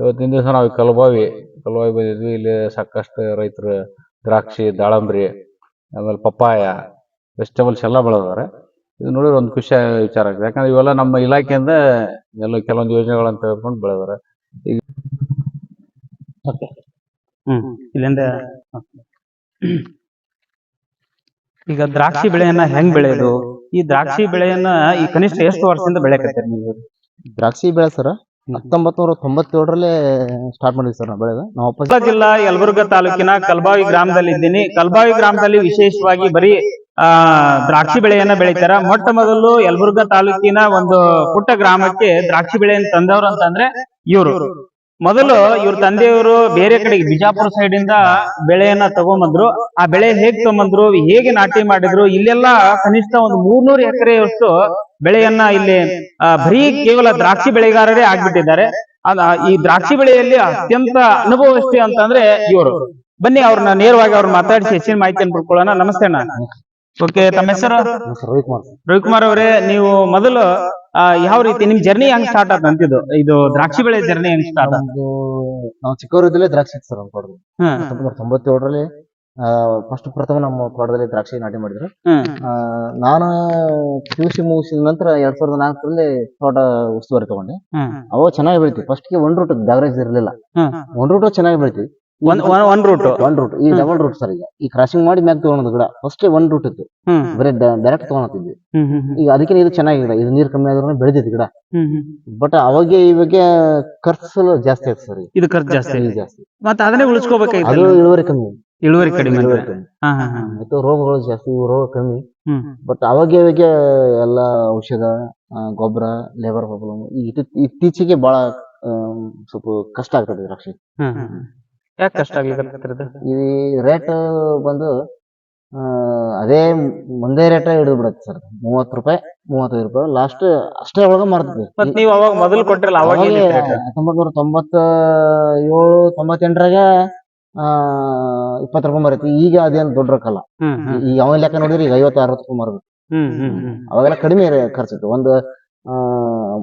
ಇವತ್ತಿನ ದಿವಸ ನಾವು ಕಲಬಾವಿ ಕಲಬಾವಿ ಬಂದಿದ್ವಿ. ಇಲ್ಲಿ ಸಾಕಷ್ಟು ರೈತರು ದ್ರಾಕ್ಷಿ ದಾಳಂಬ್ರಿ ಆಮೇಲೆ ಪಪ್ಪಾಯ ವೆಜಿಟೇಬಲ್ಸ್ ಎಲ್ಲ ಬೆಳೆದಾರೆ ಇದು ನೋಡಿದ್ರೆ ಒಂದು ಖುಷಿ ವಿಚಾರ ಆಗಿದೆ. ಯಾಕಂದ್ರೆ ಇವೆಲ್ಲ ನಮ್ಮ ಇಲಾಖೆಯಿಂದ ಎಲ್ಲ ಕೆಲವೊಂದು ಯೋಜನೆಗಳನ್ನ ತೆಗೆದುಕೊಂಡು ಬೆಳೆದಾರೆ ಹ್ಮ್. ಇಲ್ಲಿಂದ ಈಗ ದ್ರಾಕ್ಷಿ ಬೆಳೆಯನ್ನ ಹೆಂಗ್ ಬೆಳೆಯೋದು? ಈ ದ್ರಾಕ್ಷಿ ಬೆಳೆಯನ್ನ ಈ ಕನಿಷ್ಠ ಎಷ್ಟು ವರ್ಷದಿಂದ ಬೆಳೆಯಕತ್ತೀರಿ ನೀವು? ದ್ರಾಕ್ಷಿ ಬೆಳೆ ಸರ್ ಹತ್ತೊಂಬತ್ ನೂರ ತೊಂಬತ್ತೇಳರಲ್ಲೇ ಸ್ಟಾರ್ಟ್ ಮಾಡಿದ್ವಿ ಸರ್ ನಾವು ಬೆಳೆದ. ನಾವು ಅಪ್ಪ ಕೊಪ್ಪಳ ಜಿಲ್ಲಾ ಯಲಬುರ್ಗಾ ತಾಲೂಕಿನ ಕಲ್ಬಾವಿ ಗ್ರಾಮದಲ್ಲಿ ಇದ್ದೀನಿ. ಕಲ್ಬಾವಿ ಗ್ರಾಮದಲ್ಲಿ ವಿಶೇಷವಾಗಿ ಬರೀ ಆ ದ್ರಾಕ್ಷಿ ಬೆಳೆಯನ್ನ ಬೆಳಿತಾರ. ಮೊಟ್ಟ ಮೊದಲು ಯಲಬುರ್ಗಾ ತಾಲೂಕಿನ ಒಂದು ಪುಟ್ಟ ಗ್ರಾಮಕ್ಕೆ ದ್ರಾಕ್ಷಿ ಬೆಳೆಯನ್ನು ತಂದವರು ಅಂತಂದ್ರೆ ಇವರು. ಮೊದಲು ಇವ್ರ ತಂದೆಯವರು ಬೇರೆ ಕಡೆಗೆ ಬಿಜಾಪುರ ಸೈಡ್ ಇಂದ ಬೆಳೆಯನ್ನ ತಗೊಂಬಂದ್ರು. ಆ ಬೆಳೆ ಹೇಗ್ ತಗೊಂಬಂದ್ರು ಹೇಗೆ ನಾಟಿ ಮಾಡಿದ್ರು ಇಲ್ಲೆಲ್ಲ ಕನಿಷ್ಠ ಒಂದು ಮೂರ್ನೂರು ಎಕರೆಯಷ್ಟು ಬೆಳೆಯನ್ನ ಇಲ್ಲಿ ಬರೀ ಕೇವಲ ದ್ರಾಕ್ಷಿ ಬೆಳೆಗಾರರೇ ಆಗ್ಬಿಟ್ಟಿದ್ದಾರೆ. ಅದ ಈ ದ್ರಾಕ್ಷಿ ಬೆಳೆಯಲ್ಲಿ ಅತ್ಯಂತ ಅನುಭವಸ್ಥೆ ಅಂತಂದ್ರೆ ಇವರು. ಬನ್ನಿ ಅವ್ರನ್ನ ನೇರವಾಗಿ ಅವ್ರನ್ನ ಮಾತಾಡಿಸಿ ಹೆಚ್ಚಿನ ಮಾಹಿತಿಯನ್ನು ಪಡ್ಕೊಳ್ಳೋಣ. ನಮಸ್ತೆ ಅಣ್ಣ. ಓಕೆ ತಮ್ಮ ಹೆಸರು? ಸರ್ ರವಿಕುಮಾರ್ ರವಿಕುಮಾರ್ ಅವರೇ ನೀವು ಮೊದಲು ಯಾವ ರೀತಿ ನಿಮ್ ಜರ್ನಿ ಹೆಂಗ್ ಸ್ಟಾರ್ಟ್ ಆತ ಅಂತಿದ್ದು? ಇದು ದ್ರಾಕ್ಷಿ ಬೆಳೆ ಜರ್ನಿ ಹೆಂಗ್ ಸ್ಟಾರ್ಟ್ ನಾವು ಚಿಕ್ಕವರಿದ್ದಲೇ ದ್ರಾಕ್ಷಿ ಸರ್ ಅನ್ಕೊಡ್ರಿ ತೊಂಬತ್ತೇಳರಲ್ಲಿ ಫಸ್ಟ್ ಪ್ರಥಮ ನಮ್ಮ ತೋಟದಲ್ಲಿ ದ್ರಾಕ್ಷಿ ನಾಟಿ ಮಾಡಿದ್ರು. ಹ್ಮ್. ನಾನು ಪಿ ಯು ಸಿ ಮುಗಿಸಿದ ನಂತರ ಎರಡ್ ಸಾವಿರದ ನಾಲ್ಕರಲ್ಲಿ ತೋಟ ಉಸ್ತುವಾರಿ ತಗೊಂಡೆ ಹ್ಮ್. ಅವಾಗ ಚೆನ್ನಾಗಿ ಬೆಳಿತೀವಿ ಫಸ್ಟ್ಗೆ ಒನ್ ರೂಟ್ ಡ್ಯಾವರೇಜ್ ಇರಲಿಲ್ಲ. ಹ್ಮ್. ಒನ್ ರೂಟ್ ಚೆನ್ನಾಗಿ ಬೆಳಿತೀವಿ ಒನ್ ಒಂದ್- ಒಂದ್ ರೂಟ್ ಒನ್ ರೂಟ್ ಈ ಡಬಲ್ ರೂಟ್ ಸರ್ ಈಗ. ಈ ಕ್ರಾಸಿಂಗ್ ಮಾಡಿ ಮ್ಯಾಗ್ ತಗೊಳೋದು ಗಿಡ. ಫಸ್ಟ್ ಒನ್ ರೂಟ್ ಇತ್ತು. ಹ್ಮ್. ಬರೀ ಡೈರೆಕ್ಟ್ ತಗೊಳತಿದ್ವಿ ಹ್ಮ್ ಹ್ಮ್ ಹ್ಮ್. ಈಗ ಅದಕ್ಕೆ ಇದು ಚೆನ್ನಾಗಿಲ್ಲ. ಇದು ನೀರ್ ಕಮ್ಮಿ ಆದ್ರೂ ಬೆಳೆದಿತ್ತು ಗಿಡ. ಹ್ಮ್ ಹ್ಮ್. ಬಟ್ ಅವಾಗ ಇವಾಗ ಖರ್ಚು ಜಾಸ್ತಿ ಆಯ್ತು ಸರ್ ಇದು ಖರ್ಚು ಜಾಸ್ತಿ ಈಗ ಜಾಸ್ತಿ. ಮತ್ತೆ ಅದನ್ನೇ ಅದು ಇಳುವರಿ ಕಮ್ಮಿ. ಇಳುವರಿ ಕಡಿಮೆ. ಇಳುವರಿ ಹಾ ಹಾ ಹಾ. ಮತ್ತು ರೋಗಗಳು ಜಾಸ್ತಿ ಇವು ರೋಗ ಕಮ್ಮಿ. ಹ್ಮ್. ಬಟ್ ಅವಾಗ ಇವಾಗ ಎಲ್ಲ ಔಷಧ ಆ, ಗೊಬ್ಬರ ಲೇಬರ್ ಪ್ರಾಬ್ಲಮ್ ಇತ್ತೀಚೆಗೆ ಬಹಳ ಸ್ವಲ್ಪ ಕಷ್ಟ ಆಗ್ತದೆ ದ್ರಾಕ್ಷಿ ಯಾಕೆ ಕಷ್ಟ ಆಗ್ಲಿಕ್ಕೆ ಈ ರೇಟ್ ಬಂದು ಆ, ಅದೇ ಒಂದೇ ರೇಟ್ ಹಿಡಿದು ಬಿಡುತ್ತೆ ಸರ್. ಮೂವತ್ತು ರೂಪಾಯಿ ಮೂವತ್ತೈದು ರೂಪಾಯಿ. ಲಾಸ್ಟ್ ಅಷ್ಟೇ ಒಳಗೆ ಮತ್ ನೀವ್ ಅವಾಗ ಮೊದಲು ಕೊಟ್ಟಿರಲ್ಲ ಅವಾಗ ಏನಿತ್ತು rate? ಹತ್ತೊಂಬತ್ ನೂರ ತೊಂಬತ್ತ ಏಳು ತೊಂಬತ್ತೆಂಟರಾಗ ಇಪ್ಪತ್ತು ರೂಪಾಯಿ ಮಾರೈತಿ ಈಗ ಅದೇನು ದೊಡ್ಡ ರೊಕ್ಕಲ್ಲ. ಈಗ ಅವನ ಲೆಕ್ಕ ನೋಡಿದ್ರೆ ಈಗ ಐವತ್ತು ಅರವತ್ತು ರೂಪಾಯಿ ಮಾರಬೇಕು ಅವಾಗೆಲ್ಲ ಕಡಿಮೆ ಖರ್ಚಿತ್ತು. ಒಂದು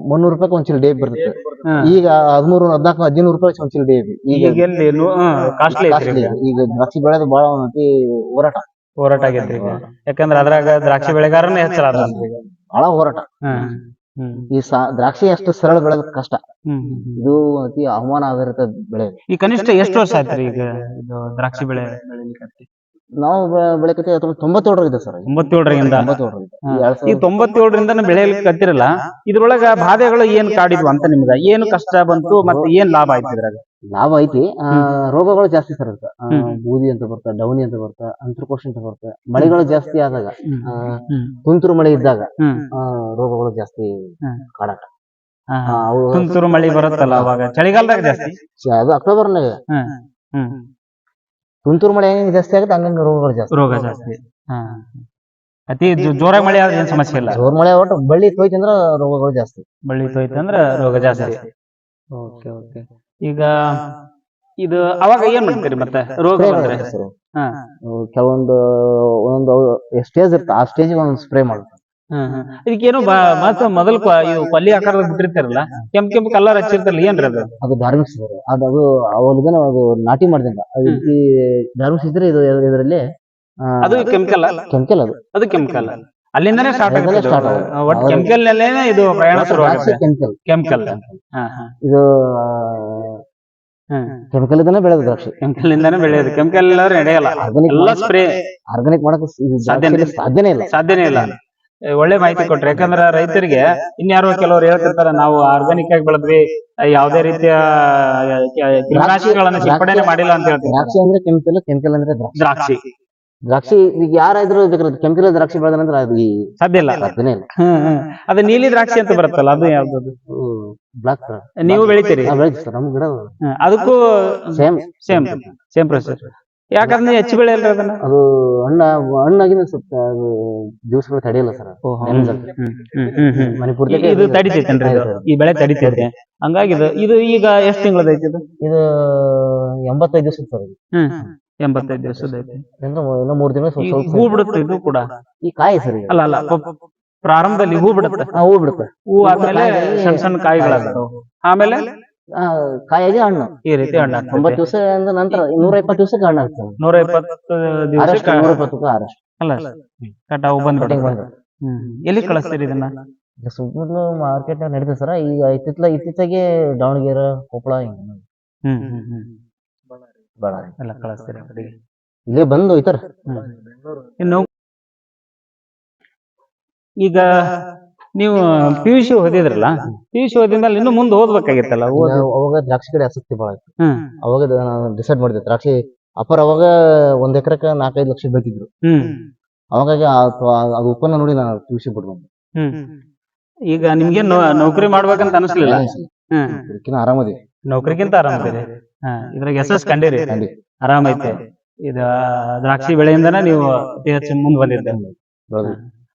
ಮುನ್ನೂರು ರೂಪಾಯಿ ಒಂದ್ ಚೀಲ ಡೇಬ್ ಬರ್ತಿತ್ತು ಹ್ಮ್. ಈಗ ಹದಿಮೂರು ಹದಿನಾಲ್ಕು ಹದಿನೂರು ರೂಪಾಯಿ ಒಂದ್ ಚೀಲ ಡೇಬ್ ಈಗ ಈಗ ಕಾಸ್ಟ್ಲಿ ದ್ರಾಕ್ಷಿ ಬೆಳೆದು ಬಹಳ ಅತಿ ಹೋರಾಟ. ಹೋರಾಟ ಆಗೈತ್ರಿ ಯಾಕಂದ್ರೆ ಅದ್ರಾಗ ದ್ರಾಕ್ಷಿ ಬೆಳೆಗಾರನೇ ಹೆಚ್ಚಾರ ಬಹಳ ಹೋರಾಟ. ಈ ಸಾ ದ್ರಾಕ್ಷಿ ಅಷ್ಟು ಸರಳ ಬೆಳೆದ ಕಷ್ಟ. ಇದು ಅತಿ ಅವಮಾನ ಆಧಾರಿತ ಬೆಳೆ ಈ ಕನಿಷ್ಠ ಎಷ್ಟು ವರ್ಷ ಆಯ್ತ್ರಿ ಈಗ ಇದು ದ್ರಾಕ್ಷಿ ಬೆಳೆ? ಬೆಳಿಲಿಕ್ಕೆ ನಾವು ಬೆಳಕತ್ತೆ ಇದೆ ಸರ್. ತೊಂಬತ್ತೇಳರಿಂದ. ಈ ತೊಂಬತ್ತೇಳರಿಂದ ಬೆಳೆಯಲಿಕ್ಕೆ ಕತ್ತಿರಲ್ಲ ಇದ್ರೊಳಗ ಬಾಧೆಗಳು ಏನ್ ಕಾಡಿದ್ವು ಅಂತ ನಿಮ್ಗ? ಏನು ಕಷ್ಟ ಬಂತು ಮತ್ತೆ ಏನ್ ಲಾಭ ಆಯ್ತು ಇದ್ರಾಗ? ಲಾಭ ಐತಿ. ರೋಗಗಳು ಜಾಸ್ತಿ ಸರ್ ಅಂತ ಬೂದಿ ಅಂತ ಬರ್ತ ಡೌನಿ ಅಂತ ಬರ್ತ ಅಂತರ್ಕೋಶ ಅಂತ ಬರ್ತ. ಮಳೆಗಳು ಜಾಸ್ತಿ ಆದಾಗ ತುಂತುರು ಮಳೆ ಇದ್ದಾಗ ರೋಗಗಳು ಜಾಸ್ತಿ ಕಾಡಾಕ ಕಾಡಾಟ ತುಂತುರು ಮಳೆ ಬರುತ್ತಲ್ಲ ಅವಾಗ? ಚಳಿಗಾಲದಾಗ ಜಾಸ್ತಿ? ಅದು ಅಕ್ಟೋಬರ್ನಾಗ. ತುಂತುರು ಮಳೆ ಹೆಂಗ್ ಜಾಸ್ತಿ ಆಗುತ್ತೆ ಹಂಗಂಗ ರೋಗಗಳು ಜಾಸ್ತಿ. ರೋಗ ಜಾಸ್ತಿ. ಹಾ. ಅತಿ ಜೋರ ಜೋರಾಗಿ ಮಳೆ ಆದ್ರೆ ಏನ್ ಸಮಸ್ಯೆ ಇಲ್ಲ. ಜೋರ್ ಮಳೆ ಒಟ್ಟು ಬಳ್ಳಿ ತೋಯ್ತು ಅಂದ್ರ ರೋಗಗಳು ಜಾಸ್ತಿ. ಬಳ್ಳಿ ತೋಯ್ತು ಅಂದ್ರ ರೋಗ ಜಾಸ್ತಿ. Okay okay. ಈಗ ಇದು ಅವಾಗ ಏನ್ ಮಾಡ್ತೀರಿ ಮತ್ತೆ? ರೋಗ ಬಂದ್ರೆ? ಸರ್. ಹಾ. ಕೆಲವೊಂದು ಒಂದೊಂದು ಸ್ಟೇಜ್ ಇರ್ತ ಆ ಸ್ಟೇಜ್ ಒಂದೊಂದು ಸ್ಪ್ರೇ ಮಾಡ್ತಾರೆ. ಇದಕ್ಕೇನು ಬ ಮತ್ತ ಮೊದಲ್ ಇವು ಕೊಲ್ಲಿ ಆಕಾರದ ಬಿಟ್ಟಿರ್ತಾರಲ್ಲ ಕೆಂಪ್ ಕೆಂಪ್ ಕಲರ್ ಹಚ್ಚಿರ್ತಾರಲ್ಲ ಏನ್ರಿ ಅದು? ಅದು ಧಾರ್ಮಿಕ ಅದು ಅದು ಅದು ಅವಲ್ಗನ ಅದು ನಾಟಿ ಮಾಡಿದಂಗ. ಅದು ಈ ಇದ್ರೆ ಇದು ಇದರಲ್ಲಿ ಅದು ಕೆಮಿಕಲ್ ಕೆಮಿಕಲ್ ಅದು. ಅದು ಕೆಮಿಕಲ್. ಅಲ್ಲಿಂದಾನೇ ಸ್ಟಾರ್ಟ್ ಸ್ಟಾರ್ಟ್ ಆಗುತ್ತೆ. ಒಟ್ಟು ಕೆಮಿಕಲ್ ನಲ್ಲೇನೆ ಇದು ಪ್ರಯಾಣ ಶುರುವಾಗುತ್ತೆ. ಕೆಮಿಕಲ್. ಕೆಮಿಕಲ್. ಇದು ಕೆಮಿಕಲ್ ಇದನ್ನ ಬೆಳೆಯೋದು ದ್ರಾಕ್ಷಿ. ಕೆಮಿಕಲ್ ಇಂದಾನೇ ಬೆಳೆಯೋದು. ಕೆಮಿಕಲ್ ನಡೆಯಲ್ಲ. ಆರ್ಗಾನಿಕ್ ಎಲ್ಲ ಸ್ಪ್ರೇ ಆರ್ಗಾನಿಕ್ ಮಾಡಕ್ಕೆ ಸಾಧ್ಯನೇ ಇಲ್ಲ. ಸಾಧ್ಯನೇ ಇಲ್ಲ. ಒಳ್ಳೆ ಮಾಹಿತಿ ಕೊಟ್ರಿ. ಯಾಕಂದ್ರ ರೈತರಿಗೆ ಇನ್ಯಾರೋ ಕೆಲವರು ಹೇಳ್ತಿರ್ತಾರೆ ನಾವು ಆರ್ಗಾನಿಕ್ ಆಗಿ ಬೆಳೆದ್ವಿ. ಯಾವದೇ ರೀತಿಯ ಕೀಟನಾಶಕಗಳನ್ನ ಸಿಂಪಡಣೆ ಮಾಡಿಲ್ಲ ಅಂತ ಹೇಳ್ತೀವಿ ದ್ರಾಕ್ಷಿ ಅಂದ್ರೆ ಕೆಮಿಕಲ್ ಕೆಮಿಕಲ್ ಅಂದ್ರೆ ದ್ರಾಕ್ಷಿ. ದ್ರಾಕ್ಷಿ. ಈಗ ಯಾರಾದ್ರೂ ಕೆಮಿಕಲ್ ದ್ರಾಕ್ಷಿ ಬೆಳೆದಂದ್ರೆ ಅದು ಸಾಧ್ಯ ಇಲ್ಲ. ಸಾಧ್ಯನೇ ಇಲ್ಲ. ಹ್ಮ್ ಹ್ಮ್. ಅದು ನೀಲಿ ದ್ರಾಕ್ಷಿ ಅಂತ ಬರುತ್ತಲ್ಲ ಅದು ಯಾವ್ದು ಬ್ಲಾಕ್ ನೀವು ಬೆಳಿತೀರಿ? ಬೆಳಿತೀವಿ ಸರ್ ನಮ್ ಗಿಡ ಅದಕ್ಕೂ ಸೇಮ್ ಸೇಮ್ ಸೇಮ್ ಪ್ರೊಸೆಸ್ ಯಾಕಂದ್ರೆ ನೀವು ಬೆಳೆ ಬೆಳೆಯಲ್ರಿ ಅದನ್ನ? ಅದು ಹಣ್ಣ ಹಣ್ಣಾಗಿನ ಸ್ವಲ್ಪ ಅದು ಜ್ಯೂಸ್ಗಳು ತಡೆಯಲ್ಲ ಸರ್. ಪೂರ್ತಿ ಇದು ತಡಿತೈತೇನ್ರಿ ಇದು? ಈ ಬೆಳೆ ತಡಿತೈತೆ. ಹಂಗಾಗಿ ಇದು ಇದು ಈಗ ಎಷ್ಟ್ ತಿಂಗಳದೈತಿ ಇದು? ಇದು ಎಂಬತ್ತೈದು ದಿವಸ ಸರ್ ಇದು. ಹ್ಮ್ ಎಂಬತ್ತೈದು ದಿವಸದ ಐತಿ. ಅಂದ್ರೆ ಇನ್ನೂ ಮೂರ್ ದಿನ ಸ್ವಲ್ಪ ಸ್ವಲ್ಪ ಹೂ ಬಿಡುತ್ತೆ ಇದು ಕೂಡ? ಈ ಕಾಯಿ ಸರ್ ಇದು. ಅಲ್ಲ ಅಲ್ಲ ಪ- ಪ್ರಾರಂಭದಲ್ಲಿ ಹೂ ಬಿಡುತ್ತೆ. ಹಾ, ಹೂ ಬಿಡುತ್ತೆ. ಹೂ ಆದ್ಮೇಲೆ ಸಣ್ಣ ಸಣ್ಣ ಕಾಯಿಗಳಾಗ್ತಾವ ಆಮೇಲೆ? ಕಾಯಿಗೆ ಹಣ್ಣು. ಈ ರೀತಿ ಹಣ್ಣು ತೊಂಬತ್ತು ದಿವಸ ನಂತರ ನೂರ ಇಪ್ಪತ್ತು ದಿವಸಕ್ಕೆ ಹಣ್ಣು ಆಗ್ತದೆ. ನೂರ ಇಪ್ಪತ್ತು ದಿವಸ ನೂರ ಇಪ್ಪತ್ತು ಅಲ್ಲ ಕಟಾವು ಬಂದ್ಬಿಟ್ಟು ಎಲ್ಲಿ ಕಳಿಸ್ತೀರಿ ಇದನ್ನ? ಸುತ್ತಮುತ್ತಲು ಮಾರ್ಕೆಟ್ ನಡೀತದೆ ಸರ್. ಈಗ ಇತ್ತಿತ್ಲ ಇತ್ತೀಚೆಗೆ ದಾವಣಗೆರೆ ಕೊಪ್ಪಳ ಹ್ಮ್ ಹ್ಮ್ ಹ್ಮ್. ಬಳ್ಳಾರಿ. ಎಲ್ಲ ಕಳಿಸ್ತೀರಿ ಇಲ್ಲೇ ಬಂದು ಹೋಯ್ತಾರ. ಇನ್ನು ಈಗ ನೀವು ಪಿ ಯು ಸಿ ಓದಿದ್ರಲ್ಲ? ಪಿ ಯು ಸಿ ಓದಿದ್ಮೇಲೆ ಇನ್ನು ಮುಂದೆ ಓದ್ಬೇಕಾಗಿತ್ತಲ್ಲ ಓದ್? ಅವಾಗ ದ್ರಾಕ್ಷಿ ಕಡೆ ಆಸಕ್ತಿ ಭಾಳ ಹ್ಮ್. ಅವಾಗ ನಾನು ಡಿಸೈಡ್ ಮಾಡಿದೆ ದ್ರಾಕ್ಷಿ ಅಪ್ಪರ್ ಅವಾಗ ಒಂದ್ ಎಕರೆಕ ನಾಲ್ಕೈದು ಲಕ್ಷ ಬೇಕಿದ್ರು ಅವಾಗ ಅದು ಉತ್ಪನ್ನ ನೋಡಿ ನಾನು ಪಿ ಯು ಸಿ ಹ್ಮ್. ಈಗ ನಿಮ್ಗೆ ನೌ- ನೌಕರಿ ಮಾಡ್ಬೇಕಂತ ಅನಿಸ್ಲಿಲ್ಲ? ಹ್ಮ್. ಇದಕ್ಕಿನ್ನ ಆರಾಮದಿ. ನೌಕರಿಗಿಂತ ಆರಾಮದಿರಿ? ಹಾ ಇದ್ರಾಗ ಯಶಸ್ ಕಂಡಿರಿ? ಆರಾಮ ಆರಾಮೈತೆ. ಇದು ದ್ರಾಕ್ಷಿ ಬೆಳೆಯಿಂದನೇ ನೀವು ಅತಿ ಹೆಚ್ಚು ಮುಂದ್ ಬಂದಿದ್ದೆ.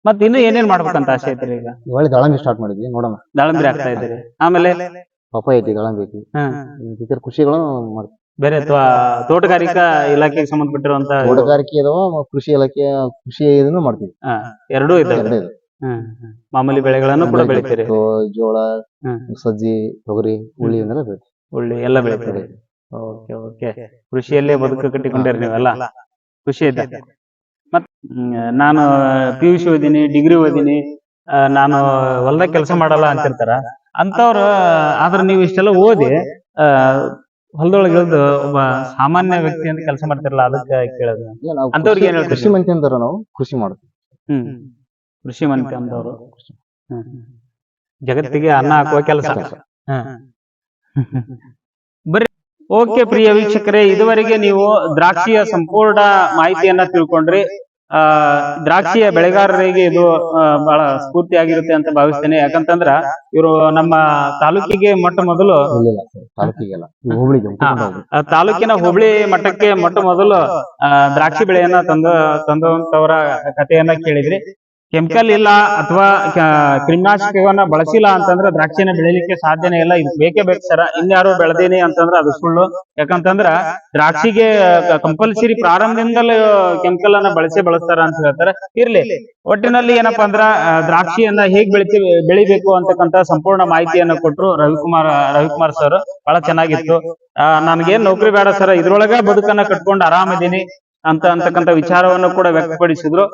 ಮತ್ ಇನ್ನು ಏನೇನ್ ಮಾಡ್ಬೇಕಂತ ಆಸೆ ಐತ್ರಿ ಈಗ? ಒಳ್ಳೆ ದಾಳಂಬಿ ಸ್ಟಾರ್ಟ್ ಮಾಡಿದ್ವಿ ನೋಡೋಣ ದಾಳಂಬ್ರಿ ಆಗ್ತಾ ಇದ್ದೀರಿ ಆಮೇಲೆ? ಪಪ್ಪ ಐತಿ ದಾಳಂಬಿ ಐತಿ. ಇತರ ಕೃಷಿಗಳು ಮಾಡ್ತೀವಿ. ಬೇರೆ ಅಥವಾ ತೋಟಗಾರಿಕಾ ಇಲಾಖೆಗೆ ಸಂಬಂಧಪಟ್ಟಿರುವಂತ ತೋಟಗಾರಿಕೆ ಇದಾವ ಕೃಷಿ ಇಲಾಖೆ ಕೃಷಿ ಇದನ್ನು ಮಾಡ್ತೀವಿ. ಎರಡೂ ಇದ್ದಾವೆ? ಇದೆ. ಮಾಮೂಲಿ ಬೆಳೆಗಳನ್ನು ಕೂಡ ಬೆಳಿತೀರಿ? ಜೋಳ ಸಜ್ಜಿ ತೊಗರಿ ಹುಳಿ ಅಂದ್ರೆ ಬೆಳಿತೀವಿ. ಉಳ್ಳಿ ಎಲ್ಲ ಬೆಳಿತೀರಿ? Okay okay. ಕೃಷಿಯಲ್ಲೇ ಬದುಕು ಕಟ್ಟಿಕೊಂಡಿರಿ ನೀವೆಲ್ಲ? ಖುಷಿ ಇದೆ ಮತ್ ಹ್ಮ್, ನಾನು ಪಿ ಯು ಸಿ ಓದಿನಿ ಡಿಗ್ರಿ ಓದಿನಿ ನಾನು ಹೊಲ್ದಾಗ ಕೆಲಸ ಮಾಡಲ್ಲ ಅಂತಿರ್ತಾರ. ಅಂತವ್ರ ಆದ್ರ ನೀವು ಇಷ್ಟೆಲ್ಲ ಓದಿ ಹೊಲದೊಳಗೆ ಇಳಿದು ಒಬ್ಬ ಸಾಮಾನ್ಯ ವ್ಯಕ್ತಿ ಅಂತ ಕೆಲಸ ಮಾಡ್ತಿರಲ್ಲ ಅದಕ್ಕೆ ಕೇಳೋದು. ಅಂತವ್ರಿಗೆ ಏನ್ ಕೃಷಿ- ಹೇಳ್ತೀರಿ? ಕೃಷಿ ಮಂತ್ರಿ ಅಂತಾರ ನಾವು ಕೃಷಿ ಮಾಡ್ತೀವಿ. ಹ್ಮ್. ಕೃಷಿ ಮಂತ್ರಿ ಅಂದವರು ಜಗತ್ತಿಗೆ ಅನ್ನ ಹಾಕುವ ಕೆಲಸ. ಬರ್ರಿ ಓಕೆ ಪ್ರಿಯ ವೀಕ್ಷಕರೇ ಇದುವರೆಗೆ ನೀವು ದ್ರಾಕ್ಷಿಯ ಸಂಪೂರ್ಣ ಮಾಹಿತಿಯನ್ನ ತಿಳ್ಕೊಂಡ್ರಿ. ಆ ದ್ರಾಕ್ಷಿಯ ಬೆಳೆಗಾರರಿಗೆ ಇದು ಬಹಳ ಸ್ಫೂರ್ತಿಯಾಗಿರುತ್ತೆ ಅಂತ ಭಾವಿಸ್ತೇನೆ. ಯಾಕಂತಂದ್ರ ಇವರು ನಮ್ಮ ತಾಲೂಕಿಗೆ ಮೊಟ್ಟ ಮೊದಲು ತಾಲೂಕಿನ ಹುಬ್ಳಿ ಮಟ್ಟಕ್ಕೆ ಮೊಟ್ಟ ಮೊದಲು ಆ, ದ್ರಾಕ್ಷಿ ಬೆಳೆಯನ್ನ ತಂದ ತಂದಂತವರ ಕಥೆಯನ್ನ ಕೇಳಿದ್ರಿ. ಕೆಮಿಕಲ್ ಇಲ್ಲ ಅಥವಾ ಕ್ರಿಮಿನಾಶಕವನ್ನ ಬಳಸಿಲ್ಲ ಅಂತಂದ್ರೆ ದ್ರಾಕ್ಷಿನ ಬೆಳಿಲಿಕ್ಕೆ ಸಾಧ್ಯನೇ ಇಲ್ಲ. ಇದು ಬೇಕೇ ಬೇಕು ಸರ. ಇನ್ಯಾರು ಬೆಳೆದೀನಿ ಅಂತಂದ್ರೆ ಅದು ಸುಳ್ಳು. ಯಾಕಂತಂದ್ರ ದ್ರಾಕ್ಷಿಗೆ ಕಂಪಲ್ಸರಿ ಪ್ರಾರಂಭದಿಂದಲೇ ಕೆಮಿಕಲ್ ಅನ್ನ ಬಳಸಿ ಬಳಸ್ತಾರ ಅಂತ ಹೇಳ್ತಾರೆ. ಇರ್ಲಿ. ಒಟ್ಟಿನಲ್ಲಿ ಏನಪ್ಪಾ ಅಂದ್ರ ದ್ರಾಕ್ಷಿಯನ್ನ ಹೇಗ್ ಬೆಳಿತೀವಿ ಬೆಳಿಬೇಕು ಅಂತಕ್ಕಂತ ಸಂಪೂರ್ಣ ಮಾಹಿತಿಯನ್ನ ಕೊಟ್ಟರು ರವಿಕುಮಾರ್ ರವಿಕುಮಾರ್ ಸರ್. ಬಹಳ ಚೆನ್ನಾಗಿತ್ತು. ಆ, ನನ್ಗೇನ್ ನೌಕರಿ ಬೇಡ ಸರ್. ಇದ್ರೊಳಗ ಬದುಕನ್ನ ಕಟ್ಕೊಂಡು ಆರಾಮಿದ್ದೀನಿ. ಅಂತ ಅಂತಕ್ಕಂಥ ವಿಚಾರವನ್ನು ಕೂಡ ವ್ಯಕ್ತಪಡಿಸಿದ್ರು.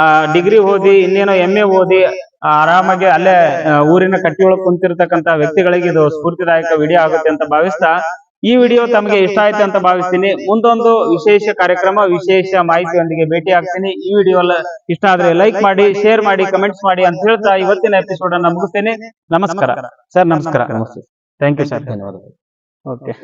ಆ ಡಿಗ್ರಿ ಓದಿ ಇನ್ನೇನೋ ಎಂ ಎ ಓದಿ ಆರಾಮಾಗಿ ಅಲ್ಲೇ ಊರಿನ ಕಟ್ಟಿಯೊಳಗೆ ಕುಂತಿರ್ತಕ್ಕಂಥ ವ್ಯಕ್ತಿಗಳಿಗೆ ಇದು ಸ್ಫೂರ್ತಿದಾಯಕ ವಿಡಿಯೋ ಆಗುತ್ತೆ ಅಂತ ಭಾವಿಸ್ತಾ ಈ ವಿಡಿಯೋ ತಮಗೆ ಇಷ್ಟ ಆಯ್ತು ಅಂತ ಭಾವಿಸ್ತೀನಿ. ಮುಂದೊಂದು ವಿಶೇಷ ಕಾರ್ಯಕ್ರಮ ವಿಶೇಷ ಮಾಹಿತಿಯೊಂದಿಗೆ ಭೇಟಿ ಆಗ್ತೀನಿ. ಈ ವಿಡಿಯೋ ಇಷ್ಟ ಆದ್ರೆ ಲೈಕ್ ಮಾಡಿ ಶೇರ್ ಮಾಡಿ ಕಮೆಂಟ್ಸ್ ಮಾಡಿ ಅಂತ ಹೇಳ್ತಾ ಇವತ್ತಿನ ಎಪಿಸೋಡ್ ಅನ್ನ ಮುಗಿಸ್ತೇನೆ. ನಮಸ್ಕಾರ. ಸರ್ ನಮಸ್ಕಾರ. ಥ್ಯಾಂಕ್ ಯು ಸರ್ ಧನ್ಯವಾದ ಓಕೆ